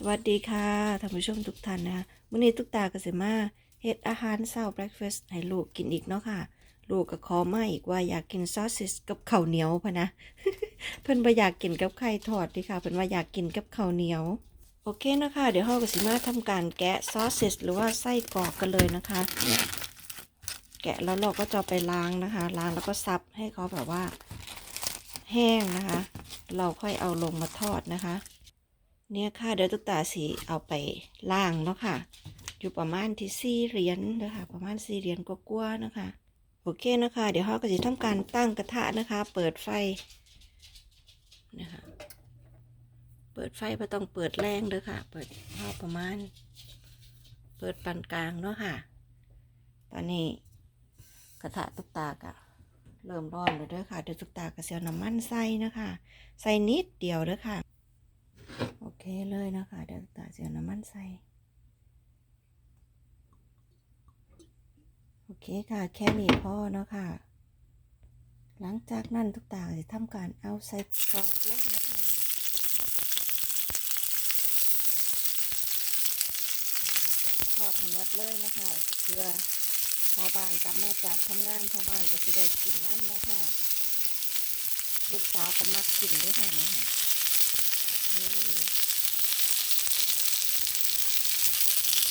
สวัสดีค่ะท่านผู้ชมทุกท่านนะคะมื้อนี้ทุกตาก็สิมาเฮ็ดอาหารเช้า breakfast ให้ลูกกินอีกเนาะค่ะ ลูกก็ขอมาอีกว่าอยากกินซอสซิสกับข้าวเหนียวพะนะ เพิ่นบ่อยากกินกับไข่ทอดดิค่ะ เพิ่นว่าอยากกินกับข้าวเหนียว โอเคนะคะ เดี๋ยวเราก็สิมาทำการแกะซอสซิสหรือว่าไส้กรอกกันเลยนะคะ แกะแล้วเราก็จะไปล้างนะคะ ล้างแล้วก็ซับให้เขาแบบว่า แห้งนะคะ เราค่อยเอาลงมาทอดนะคะ เนี่ยค่ะเดี๋ยวตุ๊กตาสีเอาไปล่างเนาะค่ะ อยู่ประมาณที่สี่เหรียญนะคะประมาณสี่เหรียญกว่าๆนะคะ โอเคนะคะ เดี๋ยวเราก็จะทำการตั้งกระทะนะคะ เปิดไฟนะคะเปิดไฟไม่ต้องเปิดแรงเด้อค่ะ เปิดพอประมาณ เปิดปานกลางเนาะค่ะ ตอนนี้กระทะตุ๊กตากะเริ่มร้อนแล้วเด้อค่ะเดี๋ยวตุ๊กตากระเสียวน้ำมันใส่นะคะ ใส่นิดเดียวเด้อค่ะ เคเลยนะคะเดี๋ยวตาเสียน้ำมันใส่ โอเคค่ะ แค่นี้พอเนาะค่ะ หลังจากนั้นทุกตาจะทำการเอาใส่กรอบลงนะคะทอดให้หมดเลยนะคะเพื่อชาวบ้านกลับมาจากทำงานชาวบ้านก็จะได้กินน้ำนะคะลูกสาวก็มักกินด้วยค่ะนะคะโอเค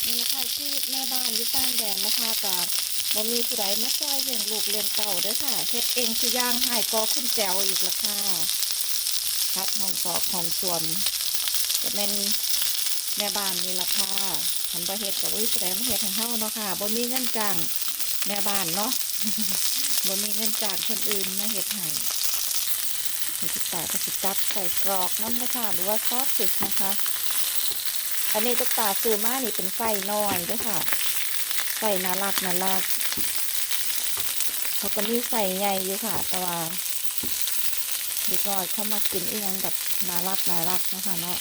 นี่นะ คะชีวิตแม่บ้านที่ตั้งแดนนะคะกับบ่มีผู้ใดมาช่วยเลี้ยงลูกเลี้ยงเต่าด้อค่ะเฮ็ดเองคือย่างหายกอขึ้นแจวอีกละค่ะคัดหองตอกหองส่วมจะเป็นแม่บ้านนี่ละค่ะทำบ่เฮ็ดกับวิผู้ใดมเฮ็ดให้เฮาเนาะค่ะบ่มีเงินจ้างแม่บ้านเนาะบ่มีเงินจ้างคนอื่นมาเฮ็ดให้เดี๋ยวจะแตะก็จะจับใส่กรอกน้ำนะคะหรือว่าซอสติดนะคะ อันนี้ตุ๊กตาซื้อมานี่เป็นไส้น้อยด้วยค่ะไส้น่ารักน่ารักเขาก็มีใส่ใหญ่อยู่ค่ะ แต่ว่าเด็กน้อยเข้ามากินอีหยังแบบน่ารักน่ารักนะคะเนาะ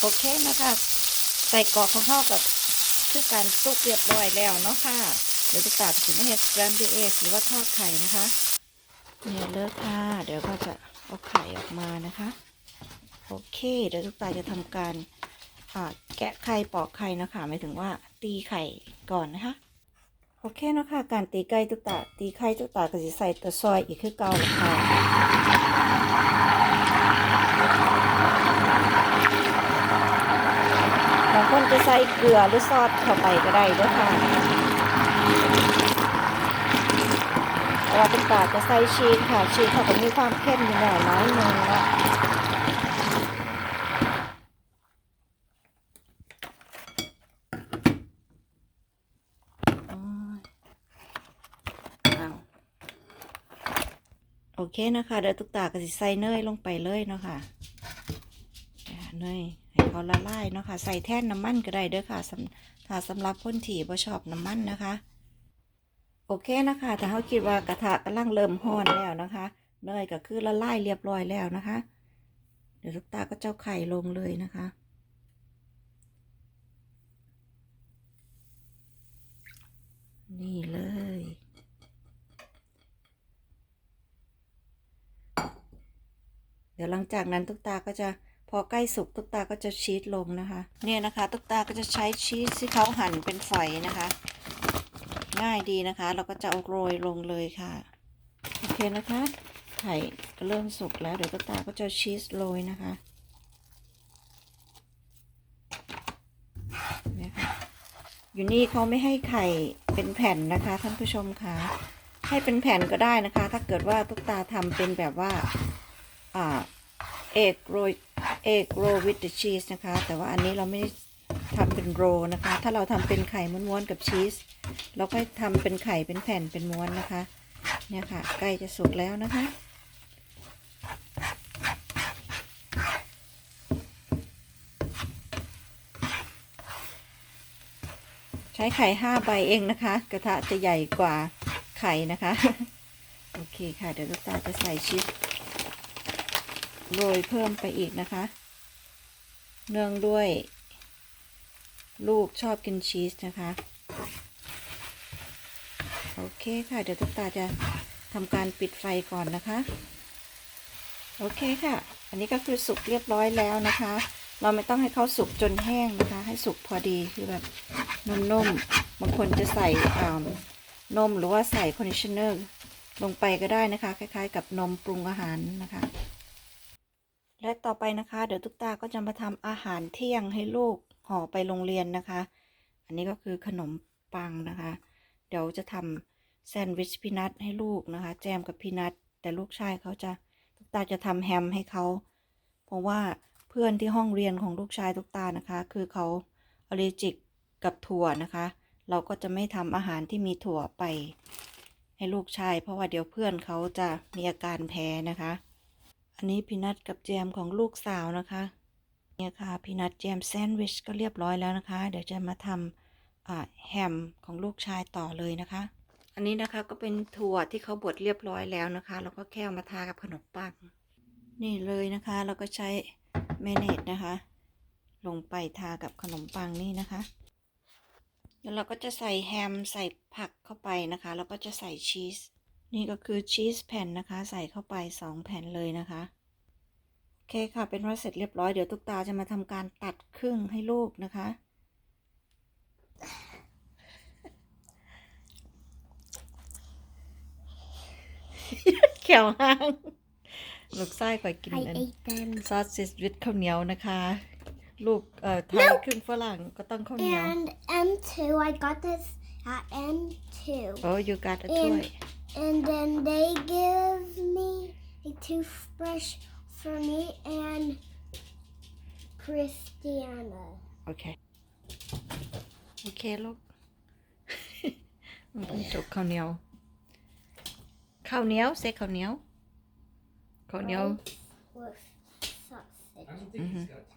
โอเคนะคะใส่กรอกของเข้ากับคือการซุกเรียบร้อยแล้วเนาะค่ะเดี๋ยวตุ๊กตาจะถึงเฮ็ดแกรมเบเอสหรือว่าทอดไข่นะคะ เนี่ยเลิกค่ะ เดี๋ยวก็จะเอาไข่ออกมานะคะ โอเค เดี๋ยวทุกตาจะทำการอ่าแกะไข่ปอกไข่นะคะหมายถึงว่าตีไข่ก่อนนะคะ โอเคนะคะการตีไก่ทุกตาตีไข่ทุกตาก็จะใส่ตัวซอยอีกคือเก่าค่ะบางคนจะใส่เกลือหรือซอสเข้าไปก็ได้ด้วยค่ะ แต่ว่าเป็นปลาจะใส่ชีสค่ะ ชีสเขาก็มีความเข้มอยู่หน่อยน้อยนึงเนาะโอเคนะคะเดี๋ยวตุกตาก็สิใส่เนยลงไปเลยเนาะค่ะอ่าเนยให้เขาละลายเนาะค่ะ ใส่แท่นน้ำมันก็ได้เด้อค่ะสำถ้าสำหรับคนที่บ่ชอบน้ำมันนะคะ โอเคนะคะถ้าเขาคิดว่ากระทะกำลังเริ่มห้อนแล้วนะคะเนยก็คือละลายเรียบร้อยแล้วนะคะ เดี๋ยวลูกตาก็เจ้าไข่ลงเลยนะคะนี่เลย เดี๋ยวหลังจากนั้นตุ๊กตาก็จะพอใกล้สุกตุ๊กตาก็จะชีสลงนะคะ เนี่ยนะคะตุ๊กตาก็จะใช้ชีสที่เขาหั่นเป็นฝอยนะคะ ง่ายดีนะคะ เราก็จะเอาโรยลงเลยค่ะ โอเคนะคะ ไข่เริ่มสุกแล้ว เดี๋ยวตุ๊กตาก็จะชีสโรยนะคะเนี่ยค่ะอยู่นี่เขาไม่ให้ไข่เป็นแผ่นนะคะ ท่านผู้ชมคะให้เป็นแผ่นก็ได้นะคะ ถ้าเกิดว่าตุ๊กตาทำเป็นแบบว่าอ่าเอกโรยเอกโรวิดชีสนะคะ แต่ว่าอันนี้เราไม่ได้ ทำเป็นโรนะคะ ถ้าเราทำเป็นไข่ม้วนๆกับชีสเราก็ทำเป็นไข่เป็นแผ่นเป็นม้วนนะคะ เนี่ยค่ะใกล้จะสุกแล้วนะคะ ใช้ไข่ห้าใบเองนะคะ กระทะจะใหญ่กว่าไข่นะคะ โอเคค่ะ เดี๋ยวลูกตาจะใส่ชีสโรยเพิ่มไปอีกนะคะ เนื่องด้วย ลูกชอบกินชีสนะคะ โอเคค่ะ เดี๋ยวตุ๊กตาจะทำการปิดไฟก่อนนะคะ โอเคค่ะ อันนี้ก็คือสุกเรียบร้อยแล้วนะคะ เราไม่ต้องให้เขาสุกจนแห้งนะคะ ให้สุกพอดีคือแบบนุ่มๆบางคนจะใส่นมหรือว่าใส่คอนดิชเนอร์ลงไปก็ได้นะคะ คล้าย ๆ กับนมปรุงอาหารนะคะ และต่อไปนะคะ เดี๋ยวตุ๊กตาก็จะมาทำอาหารเที่ยงให้ลูก ห่อไปโรงเรียนนะคะ อันนี้ก็คือขนมปังนะคะ เดี๋ยวจะทำแซนด์วิชพีนัทให้ลูกนะคะ แจมกับพีนัทแต่ลูกชายเขาจะตุ๊กตาจะทำแฮมให้เขา เพราะว่าเพื่อนที่ห้องเรียนของลูกชายตุ๊กตานะคะ คือเขาอเลจิกกับถั่วนะคะ เราก็จะไม่ทำอาหารที่มีถั่วไปให้ลูกชาย เพราะว่าเดี๋ยวเพื่อนเขาจะมีอาการแพ้นะคะ อันนี้พีนัทกับแจมของลูกสาวนะคะ นี่ยค่ะพีนัทแจมแซนด์วิชก็เรียบร้อยแล้วนะคะ เดี๋ยวจะมาทำแฮมของลูกชายต่อเลยนะคะ อันนี้นะคะก็เป็นถั่วที่เขาบดเรียบร้อยแล้วนะคะแล้วก็แค่เอามาทากับขนมปังนี่เลยนะคะเราก็ใช้เมเนจนะคะ ลงไปทากับขนมปังนี่นะคะแล้วเราก็จะใส่แฮมใส่ผักเข้าไปนะคะ แล้วก็จะใส่ชีสนี่ก็คือชีสแผ่นนะคะ ใส่เข้าไปสองแผ่นเลยนะคะ เคค่ะ เป็นว่าเสร็จเรียบร้อย เดี๋ยวตุ๊กตาจะมาทำการตัดครึ่งให้ลูกนะคะ เขียวห้างลูกไส้ก่อยกิน I นั้น ate them. ซอสซิสวิตข้าวเหนียวนะคะ ลูกเอ่อไทยครึ่งฝรั่งก็ต้องข้าวเหนียว And M2, I got this at M2. โอ้ยูการ์ดถ้วย And then they give me a toothbrush for me and Christiana. โอเคโอเคลูก มันเพิ่งจบข้าวเหนียวข้าวเหนียวเซ็กข้าวเหนียวข้าวเหนียว With sausage. I don't think he's got time.